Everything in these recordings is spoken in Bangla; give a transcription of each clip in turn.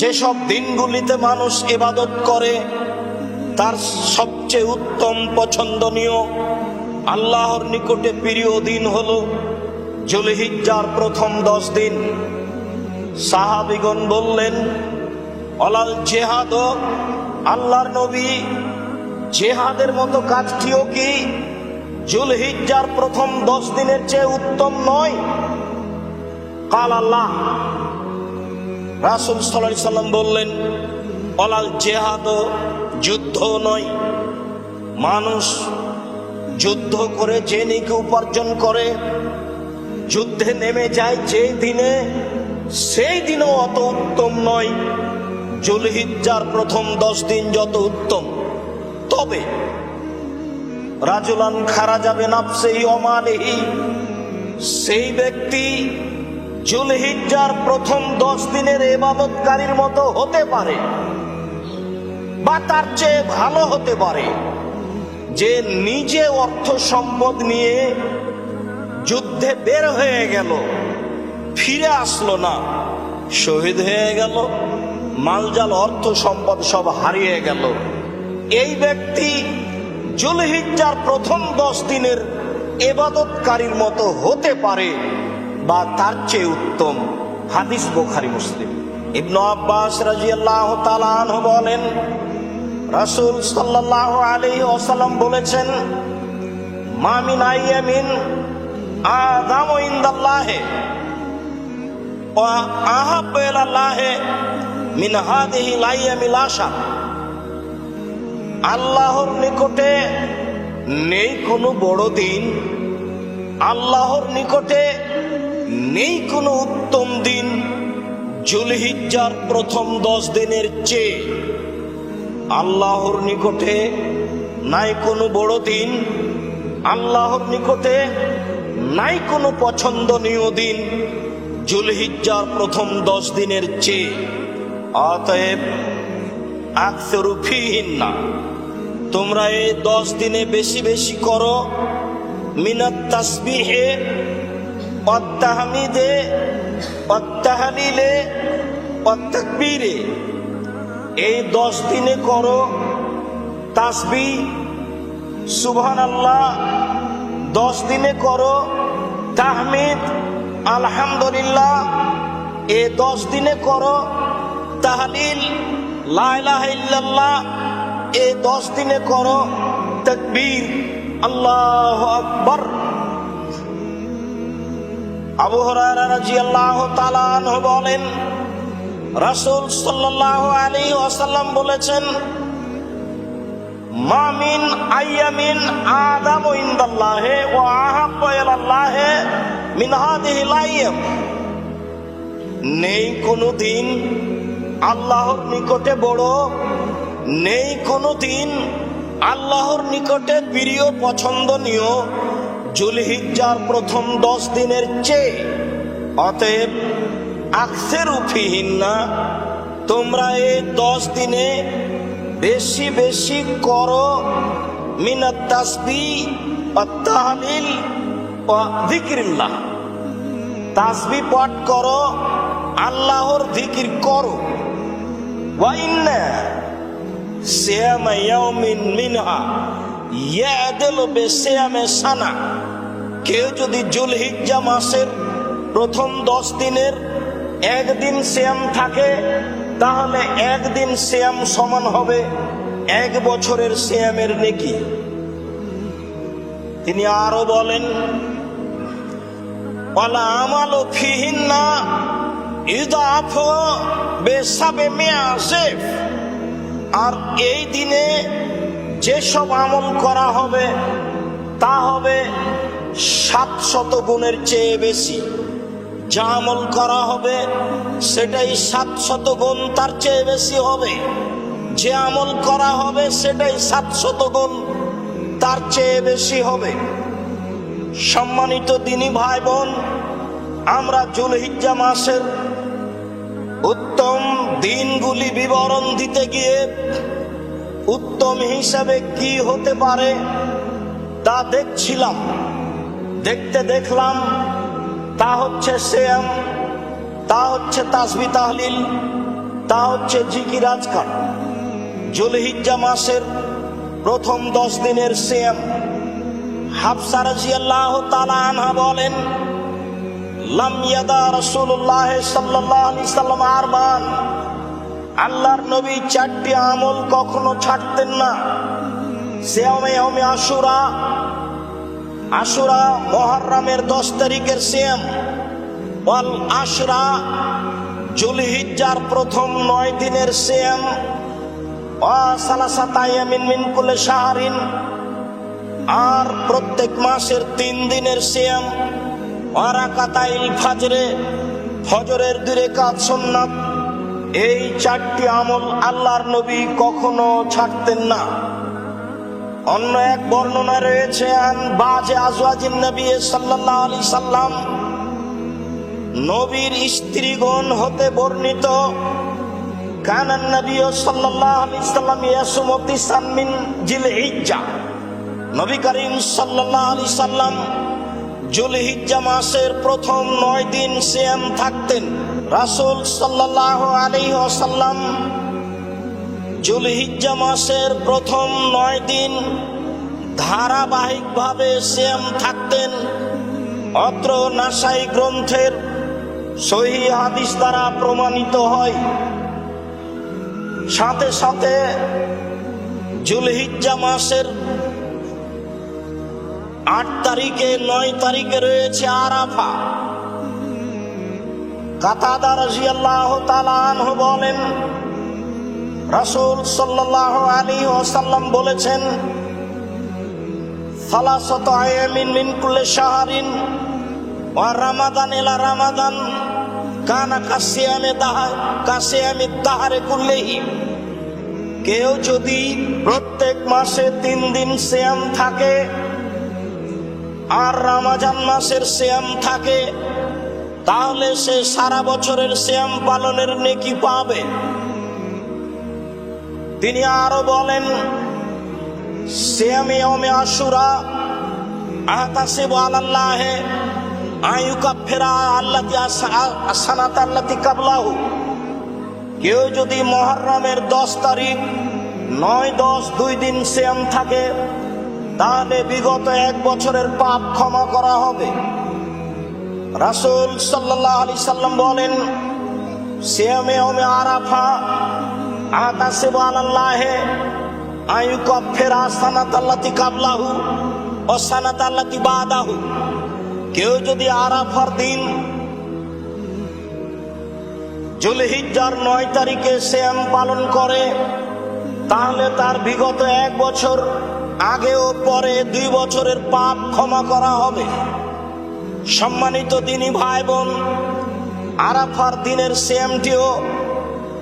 যেসব দিনগুলিতে মানুষ ইবাদত করে, তার সবচেয়ে উত্তম পছন্দনীয় আল্লাহর নিকটে প্রিয় দিন হল জুলহিজ্জার প্রথম দশ দিন। সাহাবিগণ বললেন, অলাল জেহাদ, আল্লাহর নবী, জেহাদের মতো কাজটিও কি জুলহিজ্জার প্রথম দশ দিনের চেয়ে উত্তম নয়? কাল আল্লাহ রাসুল সাল্লাহ সাল্লাম বললেন, অলাল জেহাদ যুদ্ধ নয়। মানুষ যুদ্ধ করে যে নিকে উপার্জন করে, যুদ্ধে নেমে যায় যে দিনে, সেই দিনও অত উত্তম নয়। জুলহিজ্জার প্রথম দশ দিন যত উত্তম। তবে রাজুলান খারা যাবে নাফসেহি অমানেহি সেই ব্যক্তি জুলহিজ্জার প্রথম দশ দিনের এবাদতকারীর মতো হতে পারে বা তার চেয়ে ভালো হতে পারে। যে নিজে অর্থ সম্পদ নিয়ে যুদ্ধে বের হয়ে গেল, ফিরে আসলো না, শহীদ হয়ে গেল, মালজাল অর্থ সম্পদ সব হারিয়ে গেল। এই ব্যক্তি জুলহিজ্জার প্রথম দশ দিনের এবাদতকারীর মতো হতে পারে। বা তার চেয়ে উত্তম হাদিস বোখারি মুসলিম। ইবনু আব্বাস রাজিয়াল্লাহ তালাহ বলেন, রাসূল সাল্লাল্লাহু আলাইহি ওয়াসাল্লাম বলেছেন মামিন আইয়ামিন আদাম ইনদাল্লাহে ওয়া আহাব্বু ইলাল্লাহে মিন হাদিহি লাইয়ামিল আশা আল্লাহর নিকটে নেই কোনো বড় দিন। আল্লাহর নিকটে নেই কোনো উত্তম দিন। জুলহিজ্জার প্রথম দশ দিনের চেয়ে। আল্লাহর নিকটে নাই কোনো বড় দিন। আল্লাহর নিকটে নাই কোনো পছন্দনীয় দিন। জুলহিজ্জার প্রথম দশ দিনের চেয়ে। অতএব আকসরুফিহীন না তোমরা এই দশ দিনে বেশি বেশি করো। মিনাত তাসবিহে অত্তাহামিদে অত্তাহালিলে অত্তাকবীরে এই দশ দিনে করো তাসবি। সুবহান আল্লাহ দশ দিনে করো তাহমিদ। আলহামদুলিল্লাহ এ দশ দিনে করো তাহলিল। লাইলাহ এ দশ দিনে করো তকবীর। আল্লাহ আকবর। আবু আনহু বলেন, রাসূল সাল্লাল্লাহু আলাইহি ওয়াসাল্লাম বলেছেন মামিন আইয়ামিন আদাম ইনদাল্লাহে ওয়া আহাব্বু ইলাল্লাহে মিন হাদিহিল আইয়াম। নেই কোনো দিন আল্লাহর নিকটে বড়, নেই কোনো দিন আল্লাহর নিকটে প্রিয়, পছন্দনীয় জুলহিজ্জার প্রথম দশ দিনের চেয়ে, অতএব আকসের না তোমরা এই দশ দিনে বেশি বেশি করো, মিনাত তাসবি করো, আল্লাহর করো। মিনহা। সানা। কেউ যদি জুলহিজ্জা মাসের প্রথম দশ দিনের একদিন শ্যাম থাকে, তাহলে একদিন শ্যাম সমান হবে এক বছরের শ্যামের নেকি। তিনি আরও বলেন, ওয়ালা আমালু ফিহিন্না ইদাফ বেসাবে মিয়াসিফ আর এই দিনে যেসব আমল করা হবে, তা হবে সাতশত গুণের চেয়ে বেশি। যা আমল করা হবে, সেটাই সাতশত গুণ তার চেয়ে বেশি হবে। যে আমল করা হবে, সেটাই সাতশত গুণ তার চেয়ে বেশি হবে। সম্মানিত দিনই ভাই বোন আমরা জুলহিজ্জা মাসের উত্তম দিনগুলি বিবরণ দিতে গিয়ে উত্তম হিসাবে কি হতে পারে তা দেখছিলাম। দেখতে দেখলাম, তা হচ্ছে শ্যাম, তা হচ্ছে তাসবি তাহলিল, তা হচ্ছে জিকির আজকার। জুলহিজ্জা মাসের প্রথম দশ দিনের সিয়াম হাফসা রাজিয়াল্লাহ তালা আনহা বলেন, লাম ইয়াদা রাসূলুল্লাহ সাল্লাল্লাহু আলাইহি সাল্লাম আরবান। আল্লাহর নবী চারটি আমল কখনো ছাড়তেন না। সিয়ামে অমে আশুরা আশুরা মুহররমের 10 তারিখের সিয়াম। ওয়াল আশরা, জুলহিজ্জার প্রথম নয় দিনের কুল্লি শাহরিন। আর প্রত্যেক মাসের তিন দিনের সিয়াম। ওয়ারাকাতাইল ফাজরে, ফজরের দুই কাজ সুন্নাত। এই চারটি আমল আল্লাহর নবী কখনো ছাড়তেন না। অন্য এক বর্ণনা রয়েছে বাজে নবী সাল্লাম, নবীর স্ত্রীগণ হতে বর্ণিত কানান নবী সাল্লাল্লাহু মিন জিলহিজ্জা, নবী করিম সাল্লাল্লাহু আলাইহি সাল্লাম জুলহিজ্জা মাসের প্রথম নয় দিন সিয়াম থাকতেন। রাসূল সাল্লাল্লাহু আলাইহি ওয়াসাল্লাম জুলহিজ্জা মাসের প্রথম নয় দিন ধারাবাহিকভাবে সিয়াম থাকতেন। অত্র নাসাই গ্রন্থের সহি হাদিস দ্বারা প্রমাণিত হয়। সাথে সাথে জুলহিজ্জা মাসের আট তারিখে, নয় তারিখে রয়েছে আরাফা। কাতাদা রাজিয়াল্লাহ তালানহু বলেন, রাসূল সাল্লাল্লাহু আলাইহি ওয়াসাল্লাম বলেছেন, সালাসাত আয়ামিন মিন কুল্লি শাহরিন ওয়া রামাদান ইলা রামাদান কানা কাসিয়ামে দাহা, কাসিয়ামে দাহারে কুল্লিহি। কেউ যদি প্রত্যেক মাসে তিন দিন সিয়াম থাকে আর রামাজান মাসের শ্যাম থাকে, তাহলে সে সারা বছরের শ্যাম পালনের নেকি পাবে। তিনি আরও বলেন, শ্যামে অমে আশুরা, আহতাসিব আলাল্লাহে, আয়ুকা ফেরা আল্লাতি আসানাত আল্লাতি কাবলাহু। কেউ যদি মহরমের দশ তারিখ, নয় দশ দুই দিন শ্যাম থাকে তাহলে বিগত এক বছরের পাপ ক্ষমা করা হবে। রাসূল সাল্লাল্লাহু আলাইহি সাল্লাম বলেন, সিয়ামে ওমে আরাফা, আতাসিবু আলাল্লাহে আয়ুকাফিরা সানাত আল্লাতি কাবলাহু ও সানাত আল্লাতি বাদাহু। কেউ যদি আরাফার দিন জুলহিজ্জার নয় তারিখে শ্যাম পালন করে, তাহলে তার বিগত এক বছর আগে ও পরে দুই বছরের পাপ ক্ষমা করা হবে। সম্মানিত দিনী ভাই বোন আরাফার দিনের শ্যামটিও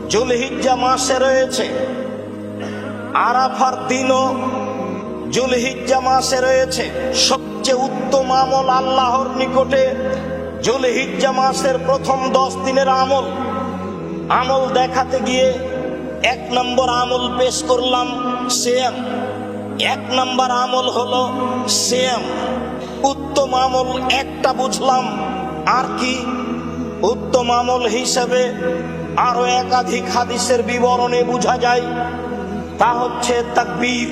জুলহিজ্জা মাসে রয়েছে। আরাফার দিনও জুলহিজ্জা মাসে রয়েছে। সবচেয়ে উত্তম আমল আল্লাহর নিকটে জুলহিজ্জা মাসের প্রথম দশ দিনের আমল। আমল দেখাতে গিয়ে এক নম্বর আমল পেশ করলাম শ্যাম। এক নাম্বার আমল হলো সেম উত্তম আমল একটা বুঝলাম, আর কি? উত্তম আমল হিসেবে আরও একাধিক হাদিসের বিবরণে বোঝা যায়, তা হচ্ছে তাকবীর,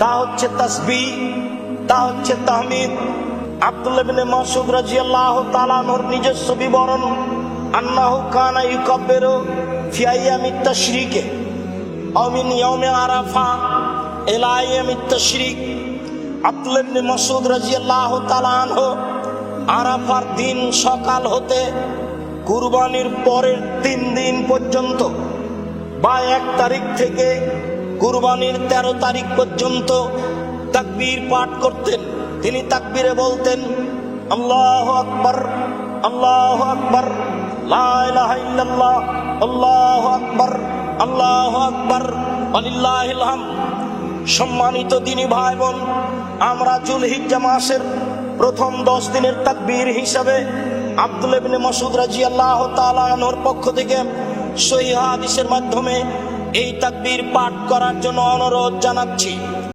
তা হচ্ছে তসবি তা হচ্ছে তাহমিদ। আব্দুল্লাহ বিন মাসুদ রাদিয়াল্লাহু তাআলা আনহুর নিজস্ব বিবরণ, আন্নাহু কানা ইউকাব্বিরু ফি আইয়ামিত তাশরিকে, আও মিন ইয়াউমি আরাফা। এলাইয়ামিত তাশরিক। আব্দুল্লাহ ইবনে মাসউদ রাদিয়াল্লাহু তাআলা আনহু আরাফার দিন সকাল হতে কুরবানির পরের তিন দিন পর্যন্ত বা এক তারিখ থেকে কুরবানির তেরো তারিখ পর্যন্ত তাকবীর পাঠ করতেন। তিনি তাকবীরে বলতেন, আল্লাহ আকবর আল্লাহ আকবর লাহ আল্লাহ আকবর আল্লাহ আকবর আলিল্লাহিল হামদ। সম্মানিত দিনী ভাই বোন, আমরা জুলহিজ্জা মাসের প্রথম দশ দিনের তাকবীর হিসাবে আব্দুল ইবনে মাসুদ রাদিয়াল্লাহু তাআলা আনহুর পক্ষ থেকে সহিহ হাদিসের মাধ্যমে এই তাকবীর পাঠ করার জন্য অনুরোধ জানাচ্ছি।